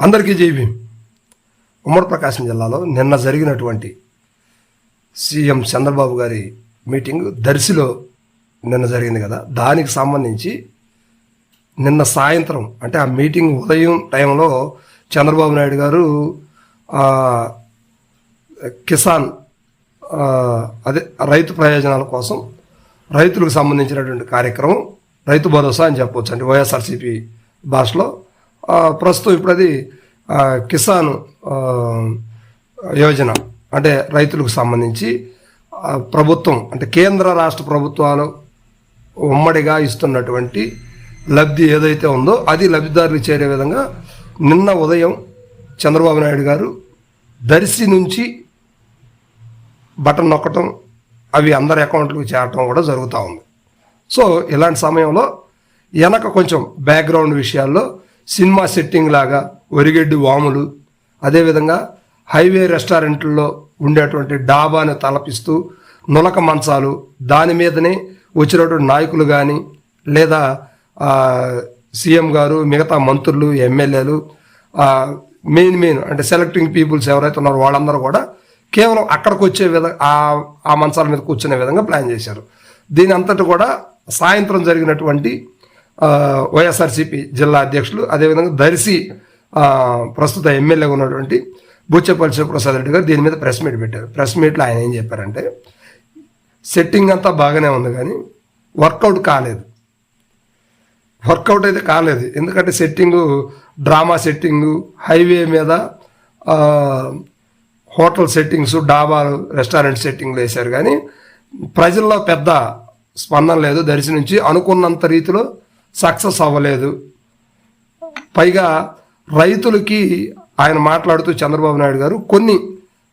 అందరికీ జైవి ఉమ్మడి ప్రకాశం జిల్లాలో నిన్న జరిగినటువంటి సీఎం చంద్రబాబు గారి మీటింగ్ దర్శిలో నిన్న జరిగింది కదా. దానికి సంబంధించి నిన్న సాయంత్రం అంటే ఆ మీటింగ్ ఉదయం టైంలో చంద్రబాబు నాయుడు గారు కిసాన్ అదే రైతు ప్రయోజనాల కోసం రైతులకు సంబంధించినటువంటి కార్యక్రమం రైతు భరోసా అని చెప్పవచ్చు అంటే వైఎస్ఆర్సీపీ భాషలో ప్రస్తుతం ఇప్పుడు అది కిసాన్ యోజన అంటే రైతులకు సంబంధించి ప్రభుత్వం అంటే కేంద్ర రాష్ట్ర ప్రభుత్వాలు ఉమ్మడిగా ఇస్తున్నటువంటి లబ్ధి ఏదైతే ఉందో అది లబ్ధిదారులు చేరే విధంగా నిన్న ఉదయం చంద్రబాబు నాయుడు గారు దర్శి నుంచి బటన్ నొక్కటం అవి అందరి అకౌంట్లకు చేరటం కూడా జరుగుతూ ఉంది. సో ఇలాంటి సమయంలో వెనక కొంచెం బ్యాక్గ్రౌండ్ విషయాల్లో సినిమా సెట్టింగ్ లాగా ఒరిగెడ్డి వాములు అదేవిధంగా హైవే రెస్టారెంట్లలో ఉండేటువంటి డాబాను తలపిస్తూ నులక మంచాలు దాని మీదనే వచ్చినటువంటి నాయకులు కానీ లేదా సీఎం గారు మిగతా మంత్రులు ఎమ్మెల్యేలు మెయిన్ మెయిన్ అంటే సెలెక్టింగ్ పీపుల్స్ ఎవరైతే ఉన్నారో వాళ్ళందరూ కూడా కేవలం అక్కడికి వచ్చే విధంగా ఆ- మంచాల మీద కూర్చునే విధంగా ప్లాన్ చేశారు. దీని అంతటి కూడా సాయంత్రం జరిగినటువంటి వైఎస్ఆర్సీపీ జిల్లా అధ్యక్షులు అదేవిధంగా దర్శి ప్రస్తుత ఎమ్మెల్యేగా ఉన్నటువంటి బుచ్చపల్లి శివప్రసాద్ రెడ్డి గారు దీని మీద ప్రెస్ మీట్ పెట్టారు. ప్రెస్ మీట్లో ఆయన ఏం చెప్పారంటే సెట్టింగ్ అంతా బాగానే ఉంది కానీ వర్కౌట్ కాలేదు. వర్కౌట్ అయితే కాలేదు. ఎందుకంటే సెట్టింగు డ్రామా సెట్టింగు హైవే మీద హోటల్ సెట్టింగ్స్ డాబాలు రెస్టారెంట్ సెట్టింగ్లు వేశారు కానీ ప్రజల్లో పెద్ద స్పందన లేదు. దర్శి నుంచి అనుకున్నంత రీతిలో సక్సెస్ అవ్వలేదు. పైగా రైతులకి ఆయన మాట్లాడుతూ చంద్రబాబు నాయుడు గారు కొన్ని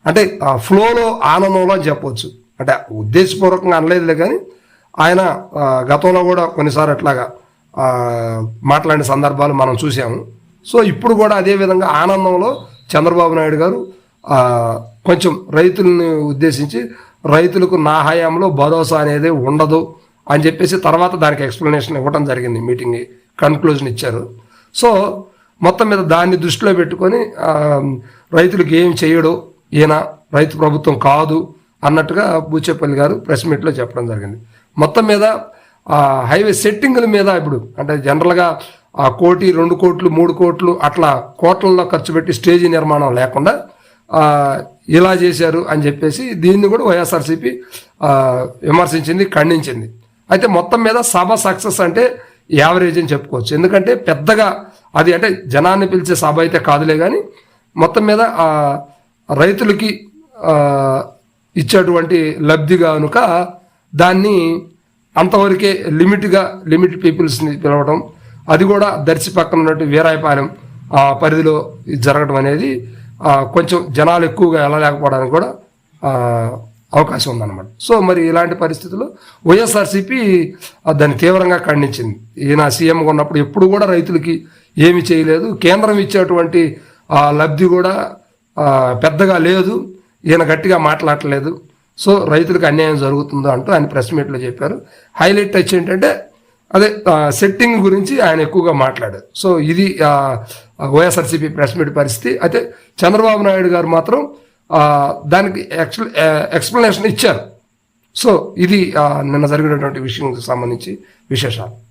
అంటే ఫ్లోలో ఆనందంలో అని చెప్పవచ్చు అంటే ఉద్దేశపూర్వకంగా అనలేదులే కానీ ఆయన గతంలో కూడా కొన్నిసార్లు అట్లాగా మాట్లాడిన సందర్భాలు మనం చూసాము. సో ఇప్పుడు కూడా అదే విధంగా ఆనందంలో చంద్రబాబు నాయుడు గారు కొంచెం రైతులని ఉద్దేశించి రైతులకు నా హయాంలో భరోసా అనేది ఉండదు. అని చెప్పేసి తర్వాత దానికి ఎక్స్ప్లెనేషన్ ఇవ్వడం జరిగింది మీటింగ్ కన్క్లూజన్ ఇచ్చారు. సో మొత్తం మీద దాన్ని దృష్టిలో పెట్టుకొని రైతులకు ఏం చేయడు ఈయన రైతు ప్రభుత్వం కాదు అన్నట్టుగా బూచేపల్లి గారు ప్రెస్ మీట్లో చెప్పడం జరిగింది. మొత్తం మీద హైవే సెట్టింగుల మీద ఇప్పుడు అంటే జనరల్గా ఆ కోటి రెండు కోట్లు మూడు కోట్లు అట్లా కోట్లలో ఖర్చు పెట్టి స్టేజీ నిర్మాణం లేకుండా ఇలా చేశారు అని చెప్పేసి దీన్ని కూడా వైఎస్ఆర్సీపీ విమర్శించింది ఖండించింది. అయితే మొత్తం మీద సభ సక్సెస్ అంటే యావరేజ్ అని చెప్పుకోవచ్చు. ఎందుకంటే పెద్దగా అది అంటే జనాన్ని పిలిచే సభ అయితే కాదులే కానీ మొత్తం మీద రైతులకి ఇచ్చేటువంటి లబ్ధి కనుక దాన్ని అంతవరకే లిమిట్గా లిమిట్ పీపుల్స్ని పిలవడం అది కూడా దర్శి పక్కన ఉన్నట్టు వీరాయపాలెం ఆ పరిధిలో జరగడం అనేది కొంచెం జనాలు ఎక్కువగా వెళ్ళలేకపోవడానికి కూడా అవకాశం ఉందన్నమాట. సో మరి ఇలాంటి పరిస్థితుల్లో వైఎస్ఆర్సీపీ దాన్ని తీవ్రంగా ఖండించింది. ఈయన సీఎంగా ఉన్నప్పుడు ఎప్పుడు కూడా రైతులకి ఏమి చేయలేదు. కేంద్రం ఇచ్చేటువంటి ఆ, లబ్ధి కూడా పెద్దగా లేదు. ఈయన గట్టిగా మాట్లాడలేదు. సో రైతులకు అన్యాయం జరుగుతుందో అంటూ ఆయన ప్రెస్ మీట్లో చెప్పారు. హైలైట్ టచ్ ఏంటంటే అదే సెట్టింగ్ గురించి ఆయన ఎక్కువగా మాట్లాడారు. సో ఇది వైఎస్ఆర్సీపీ ప్రెస్ మీట్ పరిస్థితి. అయితే చంద్రబాబు నాయుడు గారు మాత్రం దానికి యాక్చువల్ ఎక్స్ప్లెనేషన్ ఇచ్చారు. సో ఇది నిన్న జరిగినటువంటి విషయం సంబంధించి విశేషాలు.